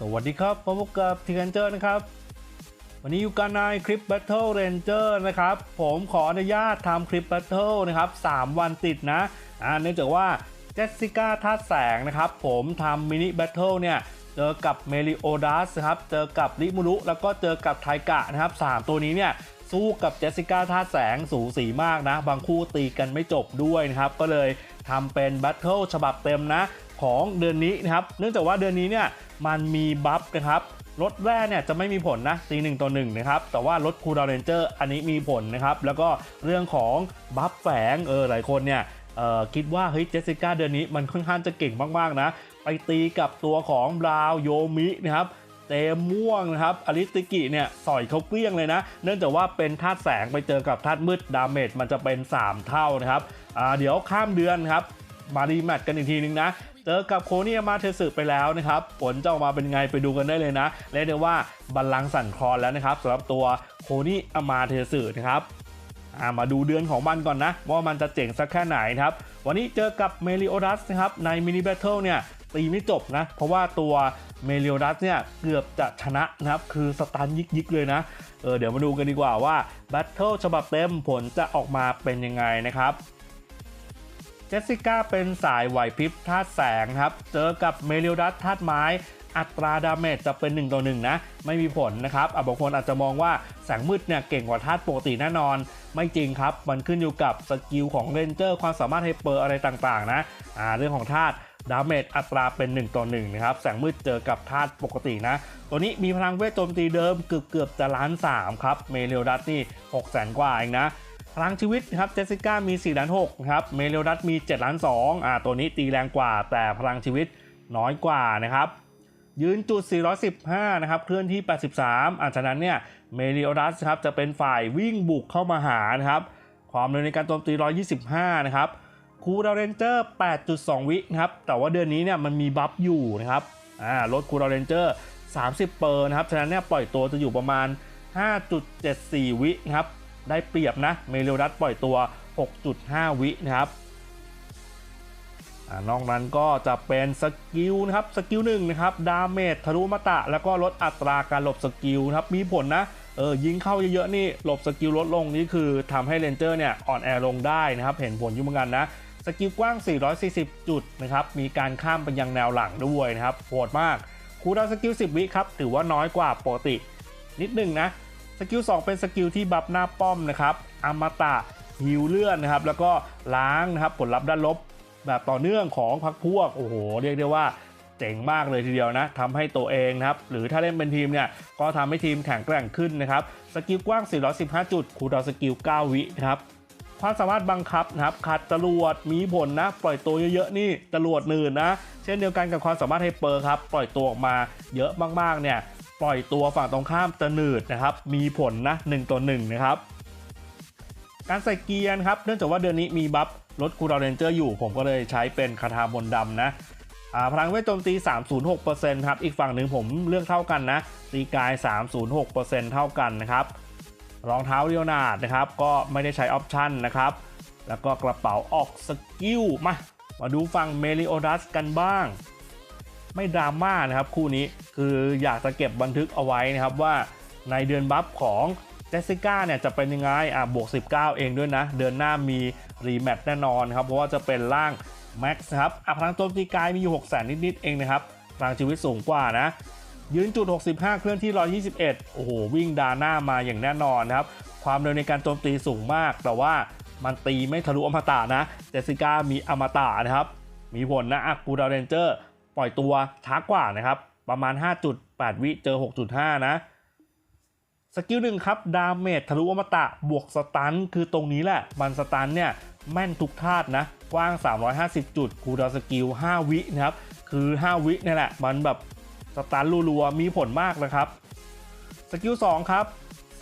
สวัสดีครับพบกับทีกันเจอร์นะครับ วันนี้อยู่กันในคลิป Battle Ranger นะครับ ผมขออนุญาตทำคลิป Battle นะครับ 3 วันติดนะอ่าเนื่องจากว่าเจสสิก้าท่าแสงนะครับ ผมทำมินิ Battle เนี่ยเจอกับเมลิโอดัสครับ เจอกับริมูรุแล้วก็เจอกับไทกะนะครับ 3 ตัวนี้เนี่ยสู้กับเจสสิก้าท่าแสงสูสีมากนะ บางคู่ตีกันไม่จบด้วยนะครับ ก็เลยทำเป็นแบทเทิลฉบับเต็มนะ ของเดือนนี้นะครับ เนื่องจากว่าเดือนนี้เนี่ยมันมีบัฟนะครับรถแร่เนี่ยจะไม่มีผลนะตีหนึ่งต่อหนึ่งนะครับ แต่ว่ารถคูดาวเรนเจอร์อันนี้มีผลนะครับ แล้วก็เรื่องของบัฟแฝงเออหลายคนเนี่ยออคิดว่าเฮ้ยเจสสิก้าเดือนนี้มันค่อนข้างจะเก่งมาก ๆ นะ ไปตีกับตัวของบราวโยมินะครับเตมม่วงนะครับอลิสติกิเนี่ยสอยเขาเกลี้ยงเลยนะ เนื่องจากว่าเป็นธาตุแสงไปเจอกับธาตุมืดดาเมจมันจะเป็น 3 เท่านะครับเดี๋ยวข้ามเดือนครับ มารีแมตช์กันอีกทีนึงนะเจอกับโคเนียมาเทสึไปแล้วนะครับ ผลจะออกมาเป็นไงไปดูกันได้เลยนะเรียกได้ว่าบัลลังก์สั่นคลอนแล้วนะครับสำหรับตัวโคนี่อามาเทสึนะครับมาดูเดือนของมันก่อนนะ ว่ามันจะเจ๋งสักแค่ไหนครับ วันนี้เจอกับเมลิโอดัสนะครับในมินิแบทเทิลเนี่ยตีไม่จบนะ เพราะว่าตัวเมลิโอดัสเนี่ยเกือบจะชนะนะครับ คือสตันยิกๆเลยนะเออเดี๋ยวมาดูกันดีกว่าว่าแบทเทิลฉบับเต็มผลจะออกมาเป็นยังไงนะครับ เจสสิก้าเป็นสายไหวพริบธาตุแสงครับ เจอกับเมลิโอดัสธาตุไม้ อัตราดาเมจจะเป็น1ต่อ1นะ ไม่มีผลนะครับบางคนอาจจะมองว่าแสงมืดเนี่ยเก่งกว่าธาตุปกติแน่นอน ไม่จริงครับ มันขึ้นอยู่กับสกิลของเรนเจอร์ความสามารถไฮเปอร์อะไรต่างๆนะเรื่องของธาตุดาเมจอัตราเป็น 1 ต่อ1นะครับ แสงมืดเจอกับธาตุปกตินะ ตัวนี้มีพลังเวทโจมตีเดิมเกือบเกือบๆจะล้าน3ครับ เมลิโอดัสนี่6แสนกว่าเองนะ พลังชีวิตครับเจสสิก้ามี4ล้าน6ครับเมเลดัสมี7ล้าน2อ่าตัวนี้ตีแรงกว่า แต่พลังชีวิตน้อยกว่านะครับยืนจุด 415 นะครับ เคลื่อนที่ 83อ่าฉะนั้นเนี่ย เมลิโอดัสครับ จะเป็นฝ่ายวิ่งบุกเข้ามาหานะครับ ความเร็วในการโจมตี 125 นะครับ คูดาเรนเจอร์ 8.2 วินะครับ แต่ว่าเดือนนี้เนี่ยมันมีบัฟอยู่นะครับ อ่า ลดคูดาเรนเจอร์ 30 เปอร์นะครับ ฉะนั้นเนี่ยปล่อยตัวจะอยู่ประมาณ 5.74 วินะครับ ได้เปรียบนะ เมลิโอดัสปล่อยตัว 6.5 วินะครับอ่านอกนั้นก็จะเป็นสกิลนะครับสกิลหนึ่งนะครับดาเมจทะลุมาตะ แล้วก็ลดอัตราการหลบสกิลนะครับมีผลนะเออยิงเข้าเยอะๆนี่หลบสกิลลดลงนี่คือทำให้เรนเจอร์เนี่ยอ่อนแอลงได้นะครับเห็นผลอยู่เหมือนกันนะสกิลกว้าง 440 จุดนะครับมีการข้ามไปยังแนวหลังด้วยนะครับโหดมากคูดาวสกิล 10 วิครับถือว่าน้อยกว่าปกติ นิดหนึ่งนะ สกิล2เป็นสกิลที่บัฟหน้าป้อมนะครับอมตะฮิวเลื่อนนะครับ แล้วก็ล้างนะครับผลลัพธ์ด้านลบแบบต่อเนื่องของพักพวก โอ้โห เรียกได้ว่าเจ๋งมากเลยทีเดียวนะทำให้ตัวเองนะครับ หรือถ้าเล่นเป็นทีมเนี่ย ก็ทำให้ทีมแข็งแกร่งขึ้นนะครับ สกิลกว้าง 415 จุด คูดาวสกิล 9 วินะครับ ความสามารถบังคับนะครับขัดจรวดมีผลนะ ปล่อยตัวเยอะๆนี่จรวดหนืนนะ เช่นเดียวกันกับความสามารถไฮเปอร์ครับ ปล่อยตัวออกมาเยอะมากๆเนี่ย ปล่อยตัวฝั่งตรงข้ามจะหนืดนะครับ มีผลนะ1ต่อ1นะครับการใส่เกียร์ครับเนื่องจากว่าเดือนนี้มีบัฟลดคูลดาวเรนเจอร์อยู่ ผมก็เลยใช้เป็นคาถามนดำนะพลังเวทโจมตี 306%ครับ อีกฝั่งหนึ่งผมเลือกเท่ากันนะ ตีกาย 306%เท่ากันนะครับ รองเท้าเรียวนาดนะครับ ก็ไม่ได้ใช้ออปชันนะครับ แล้วก็กระเป๋าออกสกิล มา มาดูฝั่งเมลิโอดัสกันบ้าง ไม่ดราม่านะครับคู่นี้คืออยากจะเก็บบันทึกเอาไว้นะครับว่าในเดือนบัฟของเจสสิก้าเนี่ยจะเป็นยังไงอะบวก 19 เองด้วยนะ เดือนหน้ามีรีแมตช์แน่นอนครับเพราะว่าจะเป็นร่างแม็กซ์ครับอะพลังโจมตีกายมีอยู่ 6 0 0 0 0นิดๆเองนะครับพลังชีวิตสูงกว่านะยืนจุด 65 เคลื่อนที่ 121 โอ้โห วิ่งดาหน้ามาอย่างแน่นอนนะครับ ความเร็วในการโจมตีสูงมาก แต่ว่ามันตีไม่ทะลุอมตะนะ เจสสิก้ามีอมตะนะครับ มีผลนะอะกูดาวเรนเจอร์ ปล่อยตัวช้ากว่านะครับ ประมาณ 5.8 วิเจอ 6.5 นะ สกิลหนึ่งครับ ดาเมจทะลุอมตะบวกสตัน คือตรงนี้แหละ มันสตันเนี่ย แม่นทุกธาตุนะ กว้าง 350 จุด คูดาสกิล 5 วินะครับ คือ 5 วินี่แหละ มันแบบสตันรัวๆ มีผลมากนะครับ สกิล 2 ครับ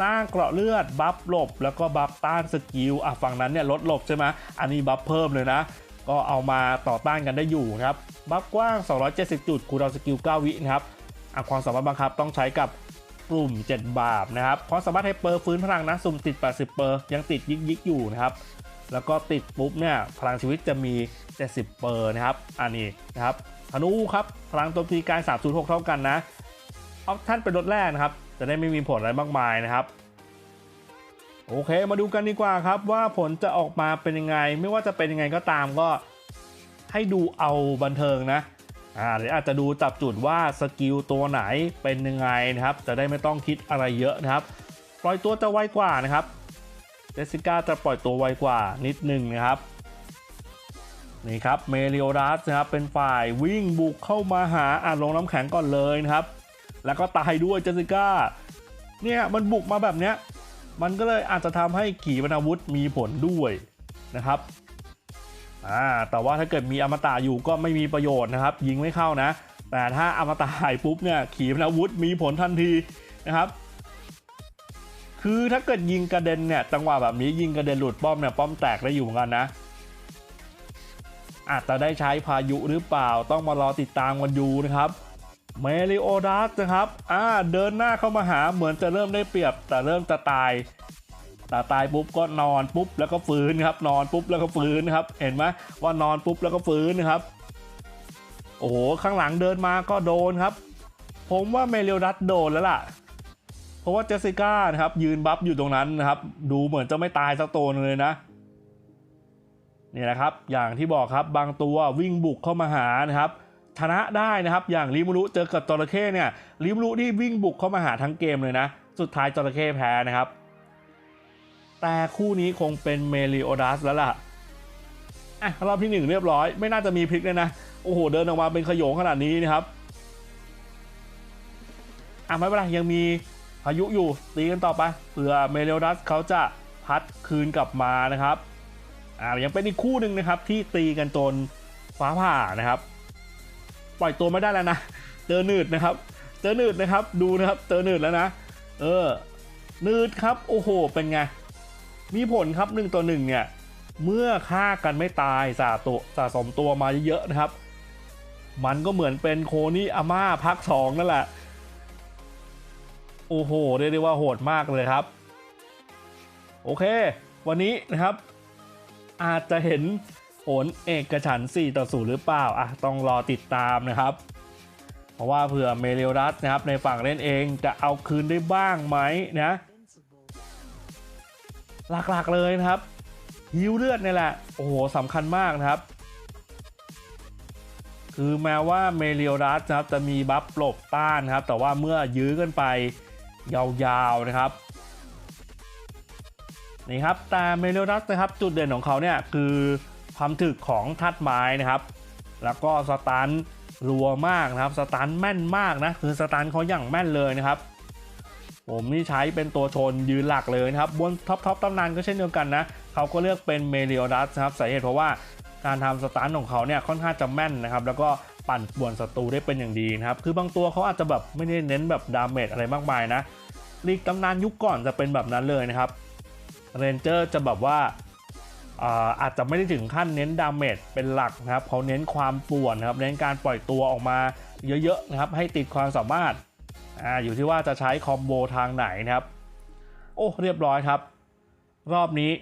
สร้างเกราะเลือด บัฟหลบ แล้วก็บัฟต้านสกิลอะฝั่งนั้นเนี่ยลดหลบใช่ไหมอันนี้บัฟเพิ่มเลยนะ ก็เอามาต่อต้านกันได้อยู่ครับบัฟกว้าง 270 จุดคูลดาวสกิล 9 วินะครับอะความสามารถบังคับต้องใช้กับกลุ่ม 7 บาปนะครับความสามารถให้เปอร์ฟื้นพลังนะสุ่มติด 80 เปอร์ยังติดยิกยิกอยู่นะครับแล้วก็ติดปุ๊บเนี่ยพลังชีวิตจะมี 70 เปอร์นะครับอันนี้นะครับธนูครับพลังโจมตีการ306 เท่ากันนะออปชั่นเป็นรถแรกนะครับจะได้ไม่มีผลอะไรมากมายนะครับ โอเค มาดูกันดีกว่าครับว่าผลจะออกมาเป็นยังไง ไม่ว่าจะเป็นยังไงก็ตามก็ให้ดูเอาบันเทิงนะอ่าหรืออาจจะดูจับจุดว่าสกิลตัวไหนเป็นยังไงนะครับ จะได้ไม่ต้องคิดอะไรเยอะนะครับ ปล่อยตัวจะไวกว่านะครับเจสสิก้าจะปล่อยตัวไวกว่านิดนึงนะครับนี่ครับเมลิโอดัสนะครับเป็นฝ่ายวิ่งบุกเข้ามาหาอ่าลงน้ำแข็งก่อนเลยนะครับ แล้วก็ตายด้วยเจสสิก้าเนี่ยมันบุกมาแบบเนี้ย มันก็เลยอาจจะทำให้ขีปนาวุธมีผลด้วยนะครับอ่าแต่ว่าถ้าเกิดมีอมตะอยู่ก็ไม่มีประโยชน์นะครับ ยิงไม่เข้านะ แต่ถ้าอมตะหายปุ๊บเนี่ยขีปนาวุธมีผลทันทีนะครับ คือถ้าเกิดยิงกระเด็นเนี่ยจังหวะแบบนี้ยิงกระเด็นหลุดป้อมเนี่ยป้อมแตกได้อยู่เหมือนกันนะอาจจะได้ใช้พายุหรือเปล่าต้องมารอติดตามกันอยู่นะครับ เมลิโอดัสนะครับ อ่า เดินหน้าเข้ามาหาเหมือนจะเริ่มได้เปรียบ แต่เริ่มจะตายแต่ตายปุ๊บก็นอนปุ๊บแล้วก็ฟื้นครับ นอนปุ๊บแล้วก็ฟื้นครับ เห็นไหมว่านอนปุ๊บแล้วก็ฟื้นนะครับ โอ้โห ข้างหลังเดินมาก็โดนครับ ผมว่าเมลิโอดัสโดนแล้วล่ะ เพราะว่าเจสสิก้านะครับยืนบัฟอยู่ตรงนั้นนะครับ ดูเหมือนจะไม่ตายสักตัวเลยนะนี่นะครับ อย่างที่บอกครับบางตัววิ่งบุกเข้ามาหานะครับ ชนะได้นะครับ อย่างริมูรุเจอกับจระเข้เนี่ยริมูรุที่วิ่งบุกเข้ามาหาทั้งเกมเลยนะ สุดท้ายจระเข้แพ้นะครับ แต่คู่นี้คงเป็นเมลิโอดัสแล้วล่ะอะรอบที่หนึ่งเรียบร้อย ไม่น่าจะมีพลิกเลยนะ โอ้โห เดินออกมาเป็นขยงขนาดนี้นะครับอะไม่เป็นไรยังมีพายุอยู่ตีกันต่อไปเผื่อเมลิโอดัสเขาจะพัดคืนกลับมานะครับอ่ายังเป็นอีกคู่หนึ่งนะครับที่ตีกันจนฟ้าผ่านะครับ ล่อยตัวไม่ได้แล้วนะเจอหนืดนะครับ เจอหนืดนะครับดูนะครับเจอหนืดแล้วนะ เออหนืดครับโอ้โหเป็นไงมีผลครับหนึ่งต่อหนึ่งเนี่ยเมื่อฆ่ากันไม่ตายสะตสะสมตัวมาเยอะๆนะครับ มันก็เหมือนเป็นโคนี่อาม่าพักสองนั่นแหละ โอ้โหเรียกได้ว่าโหดมากเลยครับ โอเค วันนี้นะครับ อาจจะเห็น ผลเอกฉันท์4ต่อ0หรือเปล่าอะต้องรอติดตามนะครับ เพราะว่าเผื่อเมเรียรัสนะครับในฝั่งเล่นเองจะเอาคืนได้บ้างไหมนะหลักๆเลยนะครับฮิวเลือดนี่แหละ โอ้โหสำคัญมากนะครับ คือแม้ว่าเมเรียรัสนะครับจะมีบัฟปลบต้านครับ แต่ว่าเมื่อยื้อกันไปยาวๆนะครับนี่ครับแต่เมเรียรัสนะครับจุดเด่นของเขาเนี่ยคือ ความถึกของทัดไม้นะครับ แล้วก็สตันรัวมากนะครับ สตันแม่นมากนะ คือสตันเขาอย่างแม่นเลยนะครับ ผมนี่ใช้เป็นตัวชนยืนหลักเลยนะครับ บนท็อปท็อปตำนานก็เช่นเดียวกันนะ เขาก็เลือกเป็นเมเรียดัสนะครับสาเหตุเพราะว่าการทำสตันของเขาเนี่ยค่อนข้างจะแม่นนะครับ แล้วก็ปั่นป่วนศัตรูได้เป็นอย่างดีนะครับ คือบางตัวเขาอาจจะแบบไม่ได้เน้นแบบดาเมจอะไรมากมายนะลีกตำนานยุคก่อนจะเป็นแบบนั้นเลยนะครับเรนเจอร์จะแบบว่า อาจจะไม่ได้ถึงขั้นเน้นดาเมจเป็นหลักนะครับเขาเน้นความป่วนนะครับเน้นการปล่อยตัวออกมาเยอะๆนะครับให้ติดความสามารถออยู่ที่ว่าจะใช้คอมโบทางไหนนะครับโอ้เรียบร้อยครับ รอบนี้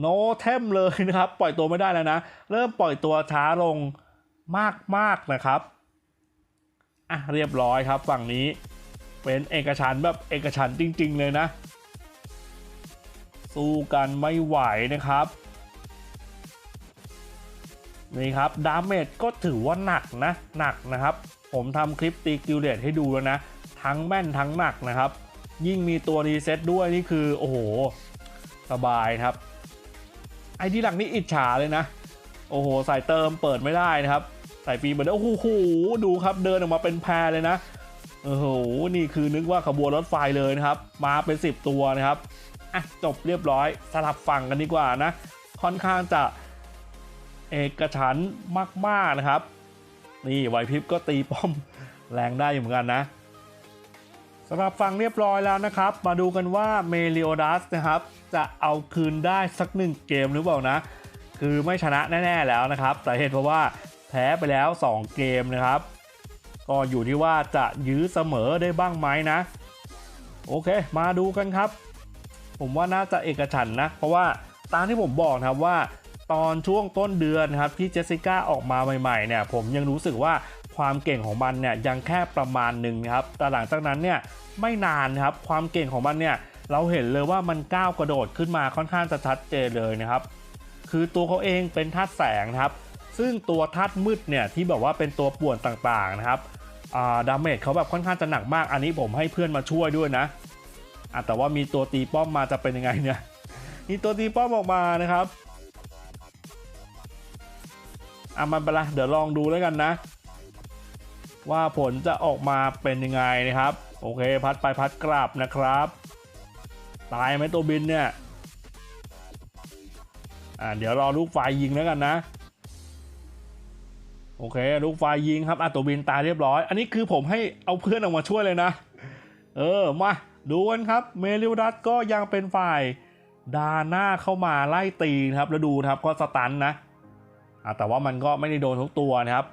โนเทมเลยนะครับ ปล่อยตัวไม่ได้แล้วนะ เริ่มปล่อยตัวช้าลงมากๆนะครับอะเรียบร้อยครับฝั่งนี้เป็นเอกฉันแบบเอกฉันจริง ๆ เลยนะ สู้กันไม่ไหวนะครับ นี่ครับดาเมจก็ถือว่าหนักนะหนักนะครับ ผมทำคลิปตีกิลเลตให้ดูแล้วนะ ทั้งแม่นทั้งหนักนะครับ ยิ่งมีตัวรีเซ็ตด้วยนี่คือ โอ้โห สบายครับ ไอที่หลังนี่อิจฉาเลยนะ โอ้โหใส่เติมเปิดไม่ได้นะครับ ใส่ฟรีเหมือนโอ้โหดูครับเดินออกมาเป็นแพรเลยนะโอ้โหนี่คือนึกว่าขบวนรถไฟเลยนะครับ มาเป็น 10 ตัวนะครับอะจบเรียบร้อยสลับฝั่งกันดีกว่านะ ค่อนข้างจะ เอกฉันมากๆนะครับ นี่ไหวพริบก็ตีป้อมแรงได้อยู่เหมือนกันนะสำหรับฟังเรียบร้อยแล้วนะครับ มาดูกันว่าเมลิโอดัสนะครับ จะเอาคืนได้สักหนึ่งเกมหรือเปล่านะ คือไม่ชนะแน่ ๆ แล้วนะครับสาเหตุเพราะว่าแพ้ไปแล้ว 2 เกมนะครับ ก็อยู่ที่ว่าจะยื้อเสมอได้บ้างไหมนะ โอเค มาดูกันครับ ผมว่าน่าจะเอกฉันนะ เพราะว่าตามที่ผมบอกนะครับว่า ตอนช่วงต้นเดือนนะครับที่เจสสิก้าออกมาใหม่ๆเนี่ยผมยังรู้สึกว่าความเก่งของมันเนี่ยยังแค่ประมาณหนึ่งครับแต่หลังจากนั้นเนี่ยไม่นานนะครับความเก่งของมันเนี่ยเราเห็นเลยว่ามันก้าวกระโดดขึ้นมาค่อนข้างจะชัดเจนเลยนะครับ คือตัวเขาเองเป็นธาตุแสงนะครับ ซึ่งตัวธาตุมืดเนี่ยที่แบบว่าเป็นตัวป่วนต่างๆนะครับอ่าดาเมจเขาแบบค่อนข้างจะหนักมาก อันนี้ผมให้เพื่อนมาช่วยด้วยนะอะแต่ว่ามีตัวตีป้อมมาจะเป็นยังไงเนี่ยมีตัวตีป้อมออกมานะครับ อะมันไปนละเดี๋ยวลองดูแล้วกันนะ ว่าผลจะออกมาเป็นยังไงนะครับ โอเคพัดไปพัดกลับนะครับ ตายไหมตัวบินเนี่ยอ่าเดี๋ยวรอลูกไฟยิงแล้วกันนะ โอเค ลูกไฟยิงครับอะตัวบินตายเรียบร้อย อันนี้คือผมให้เอาเพื่อนออกมาช่วยเลยนะ เออมาดูกันครับ เมลิวดัสก็ยังเป็นฝ่ายดาหน้าเข้ามาไล่ตีครับแล้วดูครับก็สตันนะ แต่ว่ามันก็ไม่ได้โดนทุกตัวนะครับ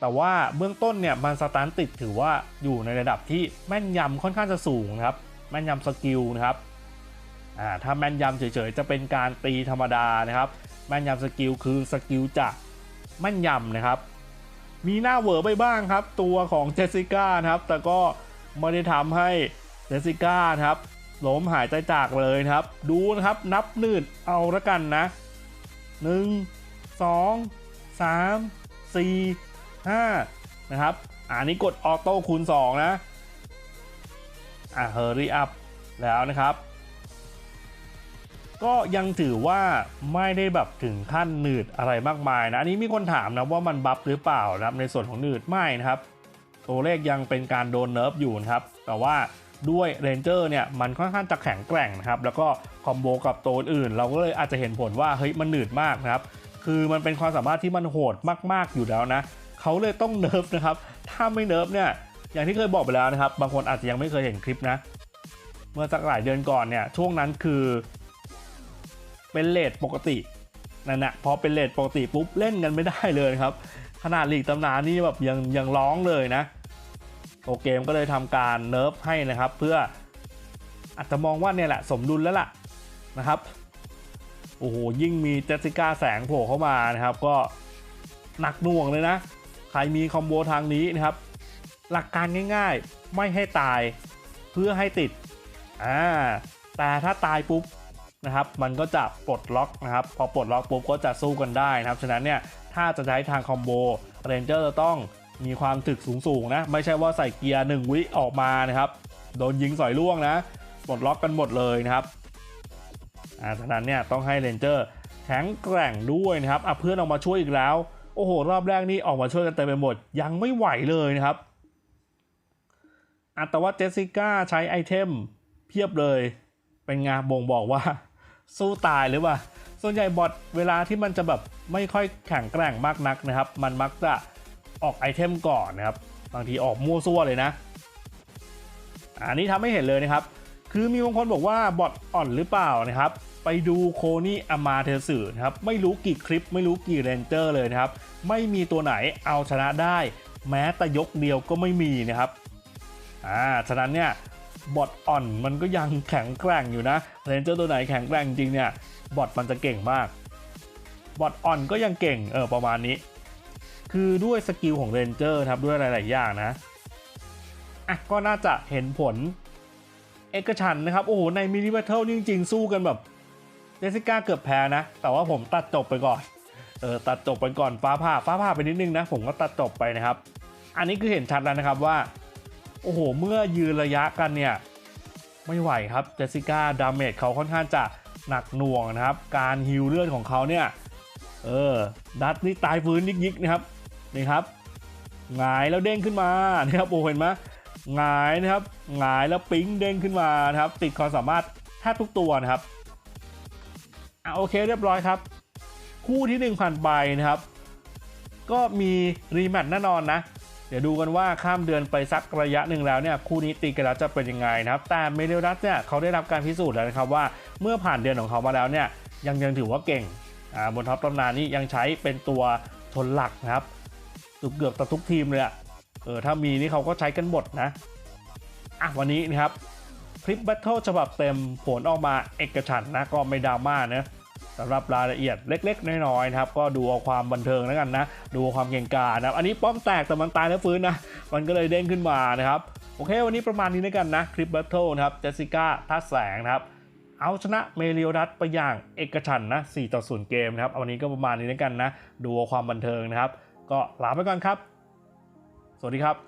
แต่ว่าเบื้องต้นเนี่ยมันสตันติดถือว่าอยู่ในระดับที่แม่นยำค่อนข้างจะสูงนะครับ แม่นยำสกิลนะครับถ้าแม่นยำเฉยๆจะเป็นการตีธรรมดานะครับ แม่นยำสกิลคือสกิลจะแม่นยำนะครับ มีหน้าเวอไปบ้างครับ ตัวของเจสสิก้านะครับ แต่ก็ไม่ได้ทำให้เจสสิก้านะครับล้มหายใจจากเลยนะครับ ดูนะครับนับหนืดเอาละกันนะ1 2 3 4 5 นะครับ อันนี้กดออโต้คูณ 2 นะ อะเฮอรี่อัพแล้วนะครับ ก็ยังถือว่าไม่ได้แบบถึงขั้นหนืดอะไรมากมายนะ อันนี้มีคนถามนะว่ามันบัฟหรือเปล่านะครับ ในส่วนของหนืดไม่นะครับ ตัวเลขยังเป็นการโดนเนิร์ฟอยู่นะครับ แต่ว่าด้วยเรนเจอร์เนี่ยมันค่อนข้างจะแข็งแกร่งนะครับ แล้วก็คอมโบกับตัวอื่น เราก็เลยอาจจะเห็นผลว่าเฮ้ยมันหนืดมากนะครับ คือมันเป็นความสามารถที่มันโหดมาก ๆ อยู่แล้วนะเขาเลยต้องเนิร์ฟนะครับ ถ้าไม่เนิร์ฟเนี่ยอย่างที่เคยบอกไปแล้วนะครับ บางคนอาจจะยังไม่เคยเห็นคลิปนะ เมื่อสักหลายเดือนก่อนเนี่ยช่วงนั้นคือ เป็นเลทปกตินั่นนะพอเป็นเลทปกติปุ๊บเล่นกันไม่ได้เลยครับ ขนาดลีกตำนานนี่แบบยังยังร้องเลยนะโปรเกมก็เลยทำการเนิร์ฟให้นะครับ เพื่ออาจจะมองว่าเนี่ยแหละสมดุลแล้วล่ะนะครับ โอ้โหยิ่งมีเจสสิก้าแสงโผล่เข้ามานะครับ ก็หนักหน่วงเลยนะ ใครมีคอมโบทางนี้นะครับ หลักการง่ายๆ ไม่ให้ตายเพื่อให้ติดอ่าแต่ถ้าตายปุ๊บนะครับ มันก็จะปลดล็อกนะครับ พอปลดล็อกปุ๊บก็จะสู้กันได้นะครับ ฉะนั้นเนี่ยถ้าจะใช้ทางคอมโบเรนเจอร์จะต้องมีความถึกสูงๆนะ ไม่ใช่ว่าใส่เกียร์หนึ่งวิออกมานะครับ โดนยิงสอยล่วงนะปลดล็อกกันหมดเลยนะครับ อ่าฉะนั้นเนี่ยต้องให้เรนเจอร์แข็งแกร่งด้วยนะครับอะเพื่อนออกมาช่วยอีกแล้ว โอ้โห รอบแรกนี่ออกมาช่วยกันเต็มไปหมด ยังไม่ไหวเลยนะครับอะแต่ว่าเจสสิก้าใช้ไอเทมเพียบเลย เป็นงานบ่งบอกว่า สู้ตายหรือเปล่า ส่วนใหญ่บอทเวลาที่มันจะแบบไม่ค่อยแข็งแกร่งมากนักนะครับ มันมักจะออกไอเทมก่อนนะครับ บางทีออกมั่วซั่วเลยนะอันนี้ทำให้เห็นเลยนะครับ คือมีบางคนบอกว่าบอทอ่อนหรือเปล่านะครับ ไปดูโคนี่อามาเทสึนะครับ ไม่รู้กี่คลิปไม่รู้กี่เรนเจอร์เลยนะครับ ไม่มีตัวไหนเอาชนะได้ แม้แต่ยกเดียวก็ไม่มีนะครับอ่าฉะนั้นเนี่ยบอทอ่อนมันก็ยังแข็งแกร่งอยู่นะเรนเจอร์ตัวไหนแข็งแกร่งจริงเนี่ยบอทมันจะเก่งมากบอทอ่อนก็ยังเก่งเออประมาณนี้ คือด้วยสกิลของเรนเจอร์ครับด้วยหลาย ๆ อย่างนะอะก็น่าจะเห็นผล เอกชันนะครับ โอ้โห ในมินิ b บ t เทิลจริง ๆ สู้กันแบบเจสิก้าเกือบแพ้นะ แต่ว่าผมตัดจบไปก่อน เออ ตัดจบไปก่อน ฟ้าผ่า ฟ้าผ่าไปนิดนึงนะ ผมก็ตัดจบไปนะครับ อันนี้คือเห็นชัดแล้วนะครับว่า โอ้โห เมื่อยืนระยะกันเนี่ย ไม่ไหวครับ เจสิก้าดาเมจเขาค่อนข้างจะหนักหน่วงนะครับ การฮิวเลือดของเขาเนี่ย เออ ดัตนี่ตายฟื้นยิกๆนะครับ นี่ครับ หงายแล้วเด้งขึ้นมา นะครับ โอ้เห็นไหม หงายนะครับหงายแล้วปิ๊งเด้งขึ้นมานะครับ ติดความสามารถแทบทุกตัวนะครับอะโอเคเรียบร้อยครับ คู่ที่ 1 ผ่านไปนะครับ ก็มีรีแมตช์แน่นอนนะ เดี๋ยวดูกันว่าข้ามเดือนไปสักระยะหนึ่งแล้วเนี่ยคู่นี้ตีกันแล้วจะเป็นยังไงนะครับ แต่เมเดลดัสเนี่ยเขาได้รับการพิสูจน์แล้วนะครับว่าเมื่อผ่านเดือนของเขามาแล้วเนี่ยยังยังถือว่าเก่งอ่าบนท็อปตำนานนี้ยังใช้เป็นตัวชนหลักนะครับเกือบแต่ทุกทีมเลยอะ เออถ้ามีนี่เขาก็ใช้กันหมดนะ อะวันนี้นะครับ คลิปแบทเทิลฉบับเต็มผลออกมาเอกฉันนะก็ไม่ดราม่านะสำหรับรายละเอียดเล็ก ๆ น้อยๆนะครับก็ดูเอาความบันเทิงแล้วกันนะ ดูความเก่งกาจนะครับอันนี้ป้อมแตกแต่มันตายแล้วฟื้นนะ มันก็เลยเด้งขึ้นมานะครับ โอเค วันนี้ประมาณนี้แล้วกันนะ คลิปแบทเทิลนะครับเจสสิก้าท่าแสงนะครับเอาชนะเมเรียดัตไปอย่างเอกฉันนะ4ต่อ0เกมนะครับอาวันนี้ก็ประมาณนี้แล้วกันนะ ดูความบันเทิงนะครับ ก็ลาไปก่อนครับ สวัสดีครับ